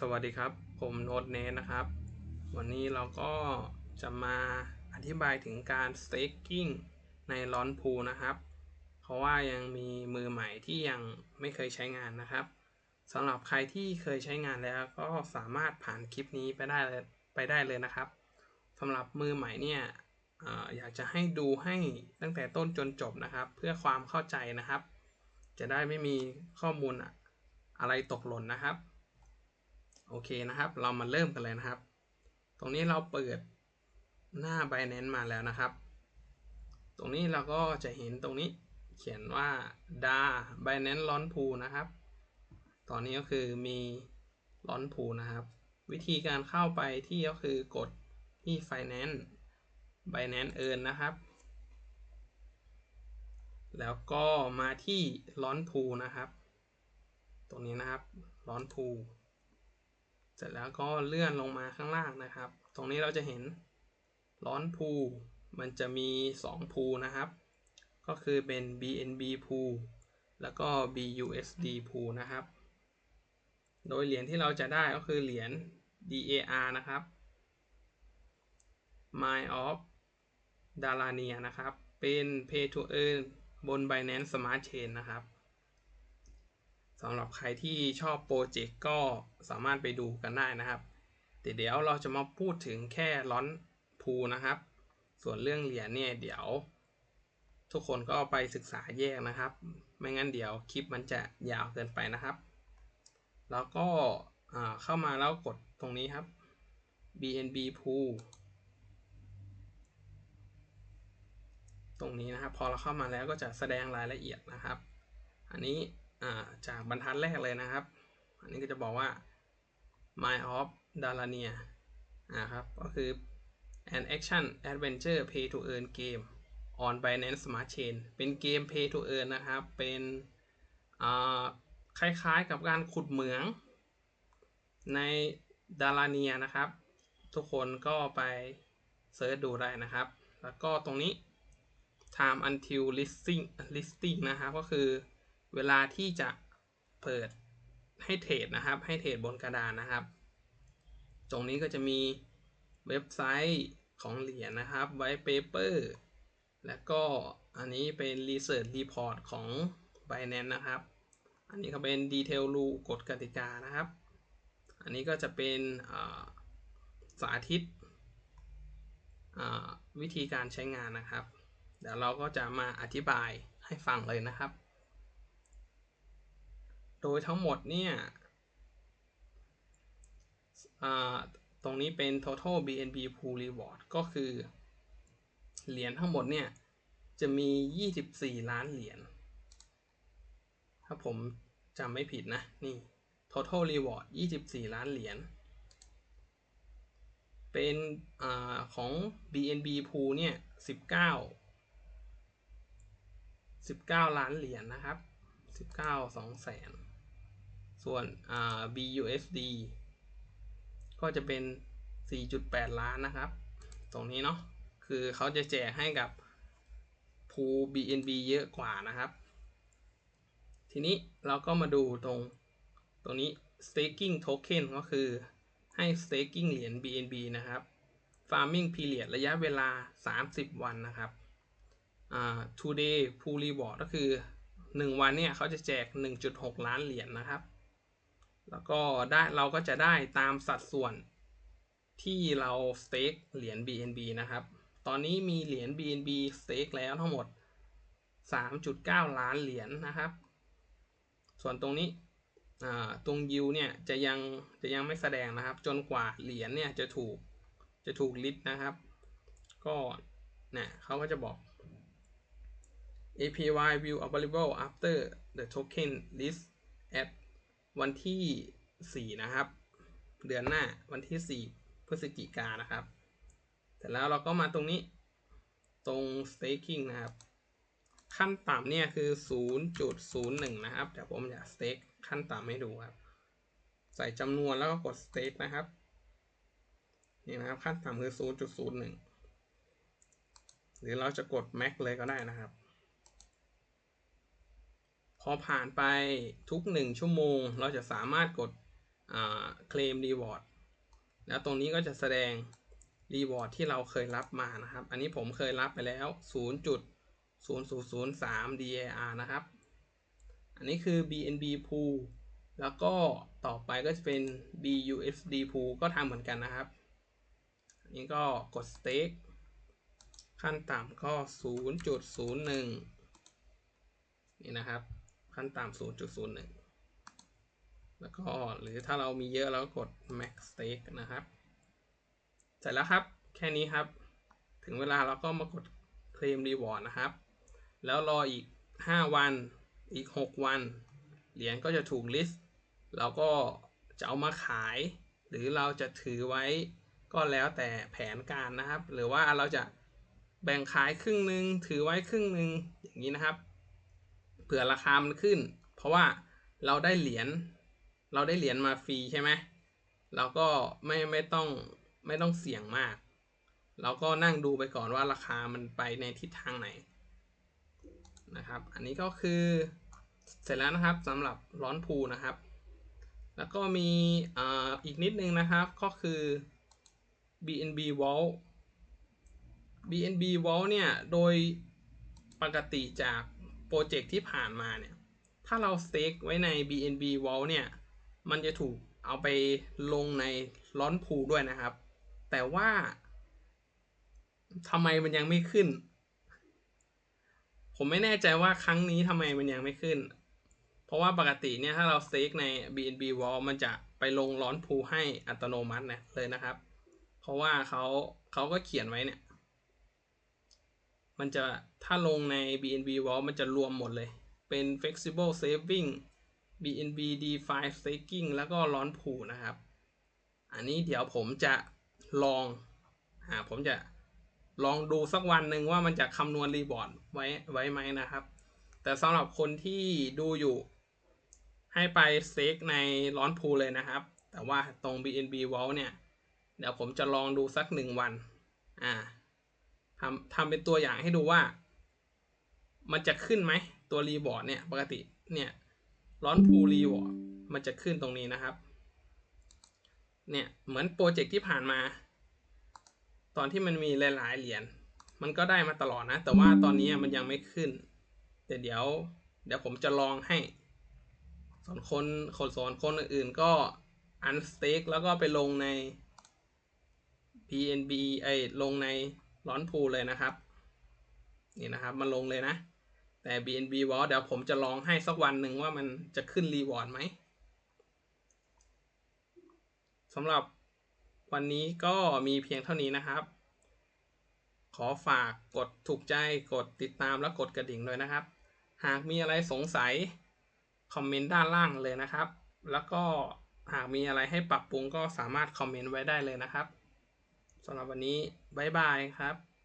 สวัสดีครับ ผมโน้ตเนทนะครับ วันนี้เราก็จะมาอธิบายถึงการ staking ในร้อนพูนะครับ เพราะว่ายังมีมือใหม่ที่ยังไม่เคยใช้งานนะครับสำหรับใครที่เคยใช้งานแล้วก็สามารถผ่านคลิปนี้ไปได้เลยไปได้เลยนะครับสำหรับมือใหม่เนี่ยออยากจะให้ดูให้ตั้งแต่ต้นจนจบนะครับ เพื่อความเข้าใจนะครับ จะได้ไม่มีข้อมูลอะไรตกหล่นนะครับ โอเคนะครับ เรามาเริ่มกันเลยนะครับ ตรงนี้เราเปิดหน้า Binance มาแล้วนะครับ ตรงนี้เราก็จะเห็นตรงนี้เขียนว่า DA Binance Launch Pool นะครับ ตอนนี้ก็คือมี Launch Pool นะครับ วิธีการเข้าไปที่ก็คือกดที่ Finance Binance Earn นะครับ แล้วก็มาที่ Launch Pool นะครับ ตรงนี้นะครับ Launch Pool เสร็จแล้วก็เลื่อนลงมาข้างล่างนะครับ ตรงนี้เราจะเห็นร้อนพูมันจะมี 2 พูนะครับ ก็คือเป็น BNB พูแล้วก็ BUSD พูนะครับ โดยเหรียญที่เราจะได้ก็คือเหรียญ DAR นะครับ My of Dalania นะครับ เป็น Pay to Earn บน Binance Smart Chain นะครับ สำหรับใครที่ชอบโปรเจกต์ก็สามารถไปดูกันได้นะครับแต่เดี๋ยวเราจะมาพูดถึงแค่ร้อนพูนะครับ ส่วนเรื่องเหรียญเนี่ยเดี๋ยว ทุกคนก็ไปศึกษาแยกนะครับ ไม่งั้นเดี๋ยวคลิปมันจะยาวเกินไปนะครับ แล้วก็เข้ามาแล้วกดตรงนี้ครับ BNB pool ตรงนี้นะครับ พอเราเข้ามาแล้วก็จะแสดงรายละเอียดนะครับ อันนี้ จากบรรทัดแรกเลยนะครับ อันนี้ก็จะบอกว่า My of Dalania นะครับ ก็คือ an action adventure pay to earn game on Binance Smart Chain เป็นเกม pay to earn นะครับ เป็นคล้ายๆกับการขุดเหมืองในดาราเนียนะครับ ทุกคนก็ไปเซิร์ชดูได้นะครับ แล้วก็ตรงนี้ time until listing listing นะครับก็คือ เวลาที่จะเปิดให้เทรดนะครับ ให้เทรดบนกระดานนะครับ ตรงนี้ก็จะมีเว็บไซต์ของเหรียญนะครับไว้เปเปอร์แล้วก็อันนี้เป็น Research Report ของ Binance นะครับ อันนี้ก็เป็นดีเทลรูกฎกติกานะครับ อันนี้ก็จะเป็นสาธิตวิธีการใช้งานนะครับ เดี๋ยวเราก็จะมาอธิบายให้ฟังเลยนะครับ โดยทั้งหมดเนี่ยตรงนี้เป็น total BNB pool reward ก็คือเหรียญทั้งหมดเนี่ยจะมี 24 ล้านเหรียญ ถ้าผมจำไม่ผิดนะ นี่ total reward 24 ล้านเหรียญ เป็นอของ BNB pool เนี่ย 19 19 ล้านเหรียญนนะครับ 19 2แสน ส่วน BUSD ก็จะเป็น 4.8 ล้านนะครับ ตรงนี้เนาะ คือเขาจะแจกให้กับภู BNB เยอะกว่านะครับ ทีนี้เราก็มาดูตรงตรงนี้ staking token ก็คือให้ staking เหรียญ BNB นะครับ farming period ระยะเวลา 30 วันนะครับ today pool reward ก็คือ 1 วันเนี่ยเขาจะแจก 1.6 ล้านเหรียญนนะครับ แล้วก็ได้เราก็จะได้ตามสัดส่วนที่เราสเต็กเหรียญ BNB นะครับ ตอนนี้มีเหรียญ BNB สเต็กแล้วทั้งหมด 3.9 ล้านเหรียญนนะครับ ส่วนตรงนี้ตรงยิวเนี่ยจะยังจะยังไม่แสดงนะครับ จนกว่าเหรียญเนี่ยจะถูกจะถูกลิสต์นะครับ ก็เนี่ยเขาก็จะบอก APY will available after the token list at วันที่ 4 นะครับ เดือนหน้าวันที่ 4 พฤศจิกานะครับ เสร็จแล้วเราก็มาตรงนี้ตรง staking นะครับ ขั้นต่ำเนี่ยคือ 0.01 นะครับเดี๋ยวผมอยาก stake ขั้นต่ำให้ดูครับ ใส่จำนวนแล้วก็กด stake นะครับนี่นะครับขั้นต่ำคือ 0.01 หรือเราจะกด max เลยก็ได้นะครับ อผ่านไปทุกหนึ่งชั่วโมง เราจะสามารถกดเคลมรีวอร์ดแล้วตรงนี้ก็จะแสดงรีวอร์ดที่เราเคยรับมานะครับ อันนี้ผมเคยรับไปแล้ว 0.0003 DAR นะครับ อันนี้คือ BNB pool แล้วก็ต่อไปก็จะเป็น BUSD pool ก็ทำเหมือนกันนะครับ อันนี้ก็กด stake ขั้นต่ำก็ 0.01 นี่นะครับ ขั้นต่ำ0.01แล้วก็หรือถ้าเรามีเยอะเราก็กด max stake นะครับ เสร็จแล้วครับแค่นี้ครับ ถึงเวลาเราก็มากด claim reward นะครับ แล้วรออีก 5 วันอีก 6 วัน เหรียญก็จะถูก list เราก็จะเอามาขาย หรือเราจะถือไว้ก็แล้วแต่แผนการนะครับ หรือว่าเราจะแบ่งขายครึ่งหนึ่งถือไว้ครึ่งหนึ่งอย่างนี้นะครับ เผื่อราคามันขึ้น เพราะว่าเราได้เหรียญเราได้เหรียญมาฟรีใช่ไหมเราก็ไม่ไม่ต้องไม่ต้องเสี่ยงมาก เราก็นั่งดูไปก่อนว่าราคามันไปในทิศทางไหนนะครับ อันนี้ก็คือเสร็จแล้วนะครับสำหรับร้อนพูนะครับ แล้วก็มีออีกนิดนึงนะครับก็คือ BNB Vault BNB Vault เนี่ย โดยปกติจาก โปรเจกต์ที่ผ่านมาเนี่ย ถ้าเราสเต็กไว้ใน BNB Vault เนี่ย มันจะถูกเอาไปลงในร้อนพูด้วยนะครับ แต่ว่าทำไมมันยังไม่ขึ้น ผมไม่แน่ใจว่าครั้งนี้ทำไมมันยังไม่ขึ้น เพราะว่าปกติเนี่ยถ้าเราสเต็กใน BNB Vault มันจะไปลงร้อนพูให้อัตโนมัตินะเลยนะครับ เพราะว่าเขาเขาก็เขียนไว้เนี่ย มันจะถ้าลงใน BNB Vault มันจะรวมหมดเลย เป็น flexible saving BNB DeFi staking แล้วก็ร้อนผูนะครับ อันนี้เดี๋ยวผมจะลองอ่าผมจะลองดูสักวันหนึ่งว่ามันจะคำนวณรีบอร์ดไว้ไว้ไหมนะครับ แต่สำหรับคนที่ดูอยู่ ให้ไปเต็กในร้อนพูเลยนะครับ แต่ว่าตรง BNB Vault เนี่ย เดี๋ยวผมจะลองดูสักหนึ่งวัน อ่า ทำทำเป็นตัวอย่างให้ดูว่า มันจะขึ้นไหมตัวรีบอร์ดเนี่ยปกติเนี่ยร้อนพูรีวอร์ดมันจะขึ้นตรงนี้นะครับ เนี่ยเหมือนโปรเจกต์ที่ผ่านมา ตอนที่มันมีหลาย ๆ เหรียญมันก็ได้มาตลอดนะ แต่ว่าตอนนี้มันยังไม่ขึ้น แต่เดี๋ยว เดี๋ยวผมจะลองให้ ส่วนคนคนสอนคนอื่นๆก็อันสเต็กแล้วก็ไปลงใน PNB ไอลงใน ร้อนพูเลยนะครับ นี่นะครับมันลงเลยนะ แต่ BNB Vault เดี๋ยวผมจะลองให้สักวันหนึ่งว่ามันจะขึ้นรีวอร์ดไหมสำหรับวันนี้ก็มีเพียงเท่านี้นะครับ ขอฝากกดถูกใจกดติดตามและกดกระดิ่งด้วยนะครับ หากมีอะไรสงสัย คอมเมนต์ด้านล่างเลยนะครับ แล้วก็หากมีอะไรให้ปรับปรุงก็สามารถคอมเมนต์ไว้ได้เลยนะครับ สำหรับวันนี้ บ๊ายบายครับ